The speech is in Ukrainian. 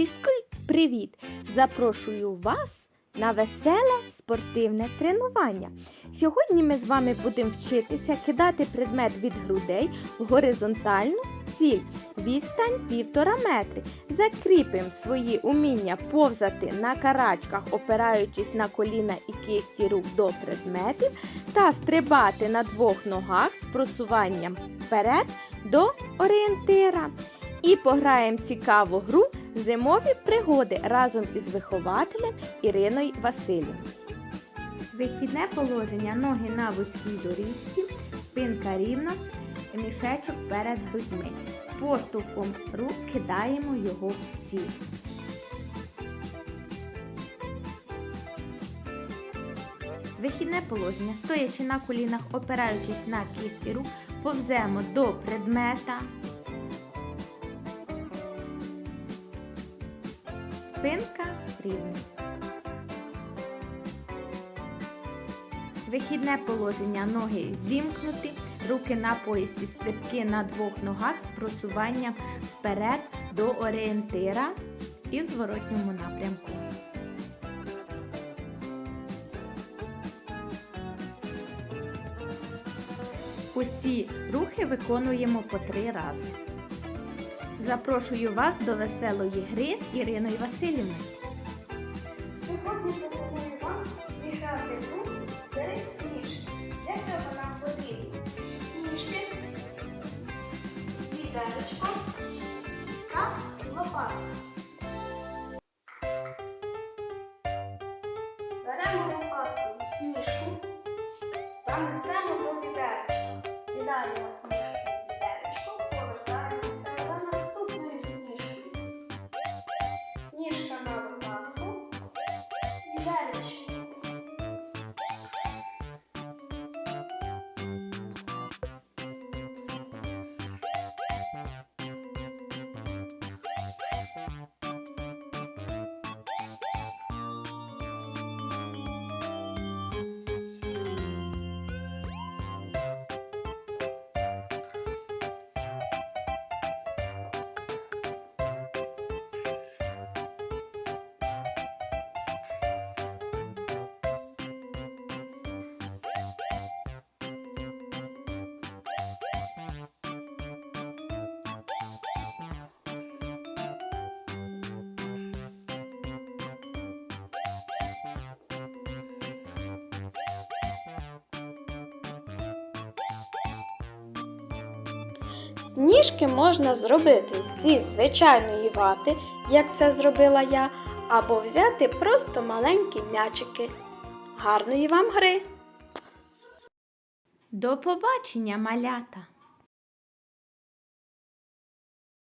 Фізкульт-привіт! Запрошую вас на веселе спортивне тренування. Сьогодні ми з вами будемо вчитися кидати предмет від грудей в горизонтальну ціль. Відстань півтора метри. Закріпимо свої уміння повзати на карачках, опираючись на коліна і кисті рук до предметів, та стрибати на двох ногах з просуванням вперед до орієнтира. І пограємо цікаву гру Зимові пригоди разом із вихователем Іриною Васильівною. Вихідне положення ноги на вузькій доріжці, спинка рівна, мішечок перед грудьми. Поступом рук кидаємо його в ціль. Вихідне положення. Стоячи на колінах, опираючись на кісті рук, повземо до предмета. Спинка рівна. Вихідне положення ноги зімкнуті, руки на поясі, стрибки на двох ногах з просуванням вперед до орієнтира і в зворотньому напрямку. Усі рухи виконуємо по три рази. Запрошую вас до веселої гри з Іриною Васильівною. Сьогодні пропоную вам зіграти гру «Збери сніжки». Для цього нам потрібні сніжки, відеречко та лопатка. Беремо лопатку сніжку та несемо до відеречка. Кидаємо сніжку Сніжки можна зробити зі звичайної вати, як це зробила я, або взяти просто маленькі м'ячики. Гарної вам гри! До побачення, малята!